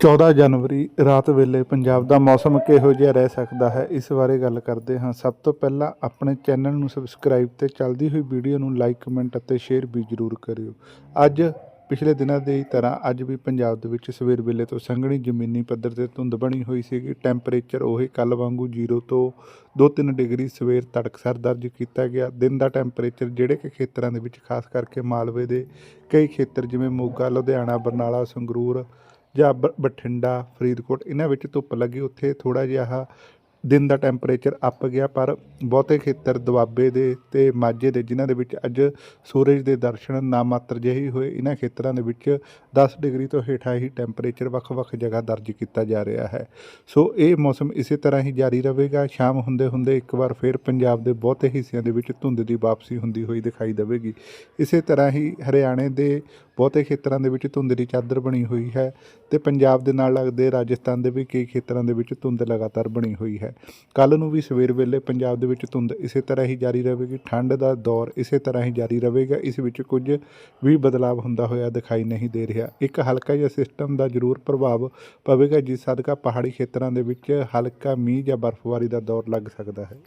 14 ਜਨਵਰੀ ਰਾਤ ਵੇਲੇ ਪੰਜਾਬ ਦਾ ਮੌਸਮ ਕਿਹੋ ਜਿਹਾ ਰਹਿ ਸਕਦਾ ਹੈ? ਇਸ ਬਾਰੇ ਗੱਲ ਕਰਦੇ ਹਾਂ। ਸਭ ਤੋਂ ਪਹਿਲਾਂ ਆਪਣੇ ਚੈਨਲ ਨੂੰ ਸਬਸਕ੍ਰਾਈਬ ਤੇ ਚੱਲਦੀ ਹੋਈ ਵੀਡੀਓ ਨੂੰ ਲਾਈਕ, ਕਮੈਂਟ ਅਤੇ ਸ਼ੇਅਰ ਵੀ ਜ਼ਰੂਰ ਕਰਿਓ। ਅੱਜ ਪਿਛਲੇ ਦਿਨਾਂ ਦੀ ਤਰ੍ਹਾਂ ਅੱਜ ਵੀ ਪੰਜਾਬ ਦੇ ਵਿੱਚ ਸਵੇਰ ਵੇਲੇ ਤੋਂ ਸੰਘਣੀ ਜ਼ਮੀਨੀ ਪੱਧਰ ਤੇ ਧੁੰਦ ਬਣੀ ਹੋਈ ਸੀਗੀ। ਟੈਂਪਰੇਚਰ ਉਹੀ ਕੱਲ ਵਾਂਗੂ 0 ਤੋਂ 2-3 ਡਿਗਰੀ ਸਵੇਰ ਤੜਕਸਰ ਦਰਜ ਕੀਤਾ ਗਿਆ। ਦਿਨ ਦਾ ਟੈਂਪਰੇਚਰ ਜਿਹੜੇ ਕਿ ਖੇਤਰਾਂ ਦੇ ਵਿੱਚ ਖਾਸ ਕਰਕੇ ਮਾਲਵੇ ਦੇ ਕਈ ਖੇਤਰ ਜਿਵੇਂ ਮੋਗਾ, ਲੁਧਿਆਣਾ, ਬਰਨਾਲਾ, ਸੰਗਰੂਰ ਜਾਂ ਬ- ਬਠਿੰਡਾ, ਫਰੀਦਕੋਟ, ਇਹਨਾਂ ਵਿੱਚ ਧੁੱਪ ਲੱਗੀ। ਉੱਥੇ ਥੋੜਾ ਜਿਹਾ ਦਿਨ ਦਾ ਟੈਂਪਰੇਚਰ ਅੱਪ ਗਿਆ, ਪਰ ਬਹੁਤੇ ਖੇਤਰ ਦੁਆਬੇ ਦੇ ਤੇ ਮਾਝੇ ਦੇ, ਜਿਨ੍ਹਾਂ ਦੇ ਵਿੱਚ ਅੱਜ ਸੂਰਜ ਦੇ ਦਰਸ਼ਨ ਨਾ ਮਾਤਰ ਜਿਹੇ ਹੀ ਹੋਏ, ਇਹਨਾਂ ਖੇਤਰਾਂ ਦੇ ਵਿੱਚ 10 ਡਿਗਰੀ ਤੋਂ ਹੇਠਾਂ ਹੀ ਟੈਂਪਰੇਚਰ ਵੱਖ-ਵੱਖ ਜਗ੍ਹਾ ਦਰਜ ਕੀਤਾ ਜਾ ਰਿਹਾ ਹੈ। ਸੋ ਇਹ ਮੌਸਮ ਇਸੇ ਤਰ੍ਹਾਂ ਹੀ ਜਾਰੀ ਰਹੇਗਾ। ਸ਼ਾਮ ਹੁੰਦੇ ਹੁੰਦੇ ਇੱਕ ਵਾਰ ਫਿਰ ਪੰਜਾਬ ਦੇ ਬਹੁਤੇ ਹਿੱਸਿਆਂ ਦੇ ਵਿੱਚ ਧੁੰਦ ਦੀ ਵਾਪਸੀ ਹੁੰਦੀ ਹੋਈ ਦਿਖਾਈ ਦੇਵੇਗੀ। ਇਸੇ ਤਰ੍ਹਾਂ ਹੀ ਹਰਿਆਣੇ ਦੇ ਬਹੁਤੇ ਖੇਤਰਾਂ ਦੇ ਵਿੱਚ ਧੁੰਦ ਦੀ ਚਾਦਰ ਬਣੀ ਹੋਈ ਹੈ ਤੇ ਪੰਜਾਬ ਦੇ ਨਾਲ ਲੱਗਦੇ ਰਾਜਸਥਾਨ ਦੇ ਵੀ ਕਈ ਖੇਤਰਾਂ ਦੇ ਵਿੱਚ ਧੁੰਦ ਲਗਾਤਾਰ ਬਣੀ ਹੋਈ ਹੈ। ਕੱਲ ਨੂੰ ਵੀ ਸਵੇਰ ਵੇਲੇ ਪੰਜਾਬ ਦੇ ਵਿੱਚ ਧੁੰਦ ਇਸੇ ਤਰ੍ਹਾਂ ਹੀ ਜਾਰੀ ਰਹੇਗੀ। ਠੰਡ ਦਾ ਦੌਰ ਇਸੇ ਤਰ੍ਹਾਂ ਹੀ ਜਾਰੀ ਰਹੇਗਾ। ਇਸ ਵਿੱਚ ਕੁਝ ਵੀ ਬਦਲਾਅ ਹੁੰਦਾ ਹੋਇਆ ਦਿਖਾਈ ਨਹੀਂ ਦੇ ਰਿਹਾ। ਇੱਕ ਹਲਕਾ ਜਿਹਾ ਸਿਸਟਮ ਦਾ ਜ਼ਰੂਰ ਪ੍ਰਭਾਵ ਪਵੇਗਾ, ਜਿਸ ਸਦਕਾ ਪਹਾੜੀ ਖੇਤਰਾਂ ਦੇ ਵਿੱਚ ਹਲਕਾ ਮੀਂਹ ਜਾਂ ਬਰਫ਼ਬਾਰੀ ਦਾ ਦੌਰ ਲੱਗ ਸਕਦਾ ਹੈ।